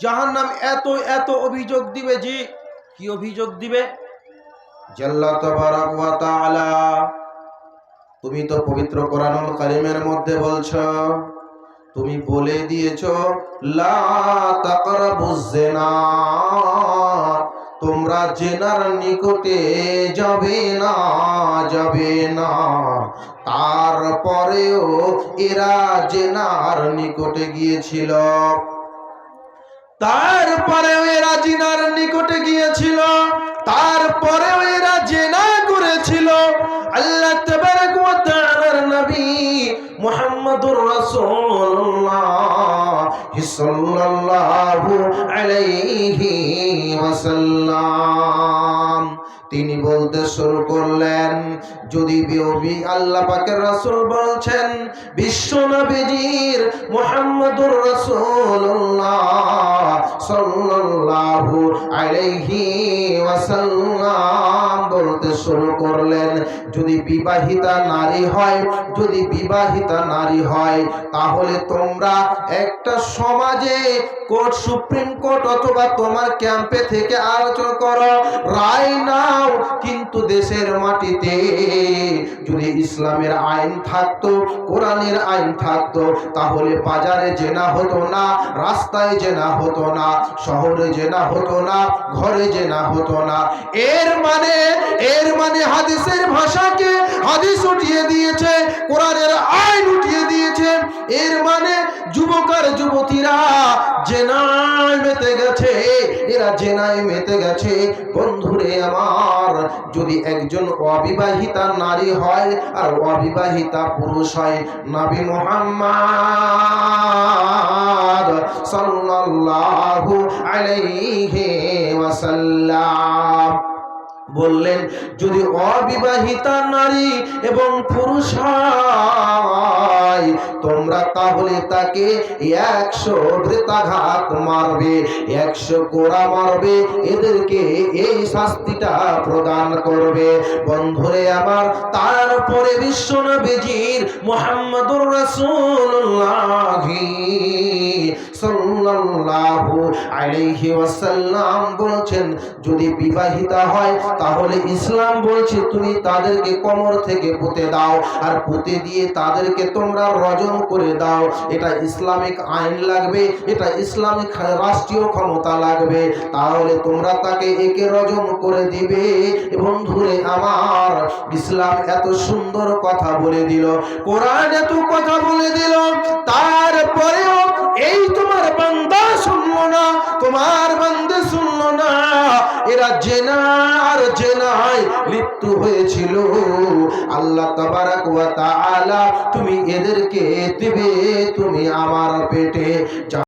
জাহান্নাম এত এত অভিযোগ দিবে জি কি অভিযোগ দিবে? তুমি তো পবিত্র কোরআনুল কারিমের মধ্যে বলছ, তুমি বলে দিয়েছ জিনা তোমরা জেনার নিকটে যাবে না যাবে না। তারপরেও এরা জেনার নিকটে গিয়েছিল। তারপরেও এরা জিনার নিকটে গিয়েছিল তারপরে এরা জেনা করেছিল। আল্লাহ নবী মোহাম্মদুর রসুল্লাহ আলাইহি ওয়াসাল্লাম। তিনি বলতে শুরু করলেন, যদি আল্লাহ পাকের রাসূল বলছেন, বিশ্ব নবীজির মুহাম্মদুর রাসূলুল্লাহ সাল্লাল্লাহু আলাইহি ওয়াসাল্লাম বলতে শুরু করলেন, যদি বিবাহিতা নারী হয়, যদি বিবাহিতা নারী হয়, তাহলে তোমরা একটা সমাজে কোর্ট, সুপ্রিম কোর্ট অথবা তোমার ক্যাম্পে থেকে আলোচনা করো। রায় নাও কিন্তু দেশের মাটিতে যদি ইসলামের আইন থাকতো, কোরআনের আইন থাকতো, তাহলে বাজারে জেনা হতো না, রাস্তায় জেনা হতো না, শহরে জেনা হতো না, ঘরে জেনা হতো না। এর মানে এর মানে হাদিসের ভাষাকে হাদিস উঠিয়ে দিয়েছে কোরআনের যুবতীরা জেনায় মেতে গেছে, এরা জেনায় মেতে গেছে। বন্ধুরে আমার, যদি একজন অবিবাহিতা নারী হয় আর অবিবাহিতা পুরুষ হয়, নবী মুহাম্মদ সাল্লাল্লাহু আলাইহি ওয়াসাল্লাম বললেন, যদি অবিবাহিতা নারী এবং পুরুষ হয় তোমরা তাহলে তাকে একশো বৃতাঘাত মারবে, একশো কোড়া মারবে, এদেরকে এই শাস্তিটা প্রদান করবে। বন্ধুরে আমার, তারপরে বিশ্ব নবীজির মোহাম্মদুর রাসূলুল্লাহ। সাল্লাল্লাহু আলাইহি ওয়াসাল্লাম বলছেন, যদি বিবাহিতা হয়, তাহলে ইসলাম বলছে তুমি তাদেরকে কোমর থেকে পুঁতে দাও আর পুঁতে দিয়ে তাদেরকে তোমরা রজন করে দাও। এটা ইসলামিক আইন লাগবে, এটা ইসলামিক রাষ্ট্রীয় ক্ষমতা লাগবে। তাহলে তোমরা তাকে একে রজন করে দিবে। বন্ধুরে, আমার ইসলাম এত সুন্দর কথা বলে দিল। কোরআন এত কথা বলে দিল এরা জেনার জেনায় মৃত্যু হয়েছিল। আল্লাহ তুমি এদেরকে দেবে তুমি আমার পেটে